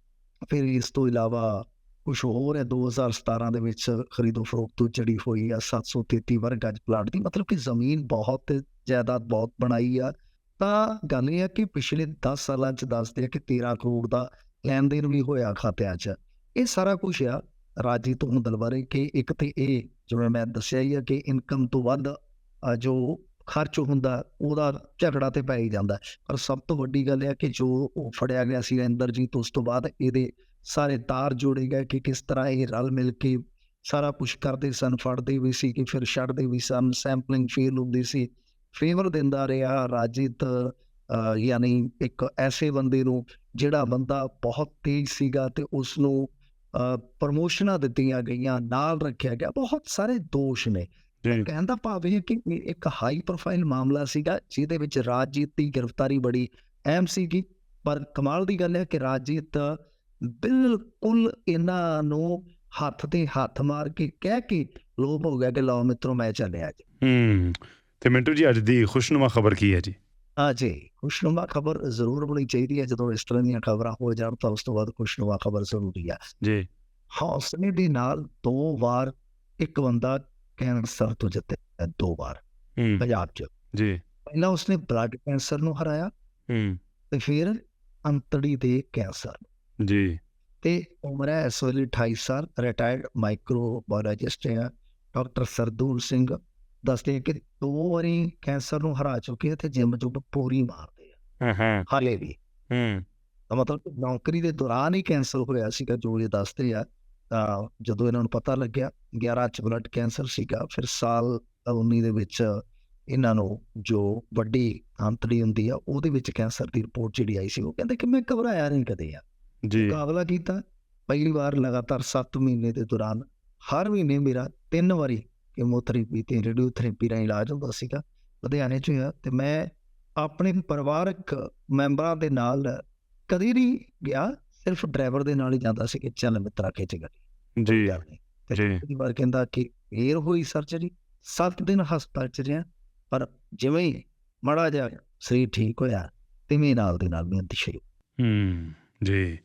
ਫਿਰ ਇਸ ਤੋਂ ਇਲਾਵਾ ਕੁਝ ਹੋਰ ਹੈ 2017 ਦੇ ਵਿੱਚ ਖਰੀਦੋ ਫਰੋਖਤ ਚੜੀ ਹੋਈ ਆ 733 ਵਰਗ ਗਜ ਪਲਾਟ ਦੀ, ਮਤਲਬ ਕਿ ਜ਼ਮੀਨ ਬਹੁਤ ਜਾਇਦਾਦ ਬਹੁਤ ਬਣਾਈ ਆ। ਤਾਂ ਗੱਲ ਇਹ ਹੈ ਕਿ ਪਿਛਲੇ 10 ਸਾਲਾਂ ਚ ਦੱਸਦੇ ਆ ਕਿ 13 ਕਰੋੜ ਦਾ ਲੈਣ ਦੇਣ ਵੀ ਹੋਇਆ ਖਾਤਿਆਂ 'ਚ। ਇਹ ਸਾਰਾ ਕੁਝ ਆ, ਰਾਜੀ ਤੋਂ ਹੁੰਦਲ ਬਾਰੇ ਕਿ ਇੱਕ ਤੇ ਇਹ ਜਿਵੇਂ ਮੈਂ ਦੱਸਿਆ ਹੀ ਆ ਕਿ ਇਨਕਮ ਤੋਂ ਵੱਧ ਜੋ ਖਰਚ ਹੁੰਦਾ, ਉਹਦਾ ਝਗੜਾ ਤੇ ਪੈ ਹੀ ਜਾਂਦਾ। ਪਰ ਸਭ ਤੋਂ ਵੱਡੀ ਗੱਲ ਇਹ ਹੈ ਕਿ ਜੋ ਉਹ ਫੜਿਆ ਗਿਆ ਸੀ ਇੰਦਰਜੀਤ, ਉਸ ਤੋਂ ਬਾਅਦ ਇਹਦੇ ਸਾਰੇ ਤਾਰ ਜੋੜੇ ਗਏ ਕਿ ਕਿਸ ਤਰ੍ਹਾਂ ਇਹ ਰਲ ਮਿਲ ਕੇ ਸਾਰਾ ਕੁਝ ਕਰਦੇ ਸਨ ਫੜਦੇ ਵੀ ਸੀ ਕਿ ਫਿਰ ਛੱਡਦੇ ਵੀ ਸਨ ਸੈਂਪਲਿੰਗ ਫੇਲ ਹੁੰਦੀ ਸੀ। ਫੇਵਰ ਦਿੰਦਾ ਰਿਹਾ ਰਾਜਿਤ ਯਾਨੀ ਇੱਕ ਐਸੇ ਬੰਦੇ ਨੂੰ ਜਿਹੜਾ ਬੰਦਾ ਬਹੁਤ ਤੇਜ਼ ਸੀਗਾ ਤੇ ਉਸ ਨੂੰ ਪ੍ਰਮੋਸ਼ਨਾਂ ਦਿੱਤੀਆਂ ਗਈਆਂ ਨਾਲ ਰੱਖਿਆ ਗਿਆ। ਬਹੁਤ ਸਾਰੇ ਦੋਸ਼ ਨੇ। ਜੀ। ਕਹਿਣ ਦਾ ਭਾਵ ਇਹ ਕਿ ਇੱਕ ਹਾਈ ਪ੍ਰੋਫਾਈਲ ਮਾਮਲਾ ਸੀਗਾ ਜਿਹਦੇ ਵਿੱਚ ਰਾਜਜੀਤ ਦੀ ਗ੍ਰਿਫਤਾਰੀ ਬੜੀ ਅਹਿਮ ਸੀਗੀ। ਪਰ ਕਮਾਲ ਦੀ ਗੱਲ ਹੈ ਕਿ ਰਾਜਜੀਤ ਬਿਲਕੁਲ ਇਹਨਾਂ ਨੂੰ ਹੱਥ ਤੇ ਹੱਥ ਮਾਰ ਕੇ ਕਹਿ ਕੇ ਲੋਪ ਹੋ ਗਿਆ ਕਿ ਲਓ ਮਿੱਤਰੋ ਮੈਂ ਚੱਲਿਆ ਜੀ ਹੂੰ ਤੇ ਮਿੰਟੂ ਜੀ ਅੱਜ ਦੀ ਖੁਸ਼ਨੁਮਾ ਖਬਰ ਕੀ ਹੈ ਜੀ? ਹਾਂ ਜੀ ਖੁਸ਼ਨੁਮਾ ਖਬਰ ਜ਼ਰੂਰ ਹੋਣੀ ਚਾਹੀਦੀ ਹੈ ਜਦੋਂ ਇਸ ਤਰ੍ਹਾਂ ਦੀਆਂ ਖਬਰਾਂ ਹੋ ਜਾਣ ਤਾਂ ਉਸ ਤੋਂ ਬਾਅਦ ਖੁਸ਼ਨੁਮਾ ਖਬਰ ਜ਼ਰੂਰੀ ਹੈ ਜੀ। ਹੌਸਲੇ ਦੇ ਨਾਲ ਦੋ ਵਾਰ ਇੱਕ ਬੰਦਾ ਕੈਂਸਰ ਤੋਂ ਜਿੱਤਿਆ ਦੋ ਵਾਰ। ਹੂੰ। ਪੰਜਾਬ 'ਚ। ਜੀ। ਪਹਿਲਾਂ ਉਸਨੇ ਬਲੱਡ ਕੈਂਸਰ ਨੂੰ ਹਰਾਇਆ ਹੂੰ। ਤੇ ਫਿਰ ਅੰਤੜੀ ਦੇ ਕੈਂਸਰ। ਜੀ। ਤੇ ਉਮਰ ਹੈ ਇਸ ਵੇਲੇ 28 ਸਾਲ ਰਿਟਾਇਰਡ ਮਾਈਕਰੋ ਬਾਇਓਲੋਜਿਸਟ ਹੈ। ਡਾਕਟਰ ਸਰਦੂਲ ਸਿੰਘ ਦੱਸਦੇ ਕਿ ਦੋ ਵਾਰੀ ਕੈਂਸਰ ਨੂੰ ਹਰਾ ਚੁੱਕੇ ਆ ਤੇ ਜਿਮ ਜੁਬ ਪੂਰੀ ਮਾਰਦੇ ਆ। ਹਾਂ ਹਾਂ। ਹਾਲੇ ਵੀ। ਹੂੰ। ਤਾਂ ਮਤਲਬ ਨੌਕਰੀ ਦੇ ਦੌਰਾਨ ਹੀ ਕੈਂਸਰ ਹੋਇਆ ਸੀਗਾ ਜੋ ਇਹ ਦੱਸਦੇ ਆ। ਤਾਂ ਜਦੋਂ ਇਹਨਾਂ ਨੂੰ ਪਤਾ ਲੱਗਿਆ 11 ਚ ਬਲੱਡ ਕੈਂਸਰ ਸੀਗਾ ਫਿਰ ਸਾਲ 19 ਦੇ ਵਿੱਚ ਇਹਨਾਂ ਨੂੰ ਜੋ ਵੱਡੀ ਅੰਤੜੀ ਹੁੰਦੀ ਆ ਉਹਦੇ ਵਿੱਚ ਕੈਂਸਰ ਦੀ ਰਿਪੋਰਟ ਜਿਹੜੀ ਆਈ ਸੀ ਉਹ ਕਹਿੰਦੇ ਕਿ ਮੈਂ ਘਬਰਾਇਆ ਨਹੀਂ ਕਦੇ ਆ। ਜੀ। ਮੁਕਾਬਲਾ ਕੀਤਾ। ਪਹਿਲੀ ਵਾਰ ਲਗਾਤਾਰ 7 ਮਹੀਨੇ ਦੇ ਦੌਰਾਨ ਹਰ ਮਹੀਨੇ ਮੇਰਾ ਤਿੰਨ ਵਾਰੀ ਕੀਮੋਥੈਰੇਪੀ ਤੇ ਰੇਡੀਓਥੈਰੇਪੀ ਦਾ ਇਲਾਜ ਹੁੰਦਾ ਸੀਗਾ। ਲੁਧਿਆਣੇ ਚ ਹੋਇਆ ਤੇ ਮੈਂ ਆਪਣੇ ਪਰਿਵਾਰਕ ਮੈਂਬਰਾਂ ਦੇ ਨਾਲ ਕਦੀ ਨਹੀਂ ਗਿਆ ਸਿਰਫ ਡਰਾਈਵਰ ਦੇ ਨਾਲ ਹੀ ਜਾਂਦਾ ਸੀ ਕਿ ਚੱਲ ਮਿੱਤਰਾ ਖਿੱਚ ਗੱਡੀ। ਜੀ। ਜੀ ਵਾਰ ਕਹਿੰਦਾ ਕਿ ਫੇਰ ਹੋਈ ਸਰਜਰੀ 7 ਦਿਨ ਹਸਪਤਾਲ ਚ ਰਿਹਾ ਪਰ ਜਿਵੇਂ ਹੀ ਮਾੜਾ ਜਿਹਾ ਸਰੀਰ ਠੀਕ ਹੋਇਆ ਤਿਵੇਂ ਨਾਲ ਦੇ ਨਾਲ ਮਿਹਨਤ ਸ਼ੁਰੂ ਹੂੰ ਜੀ।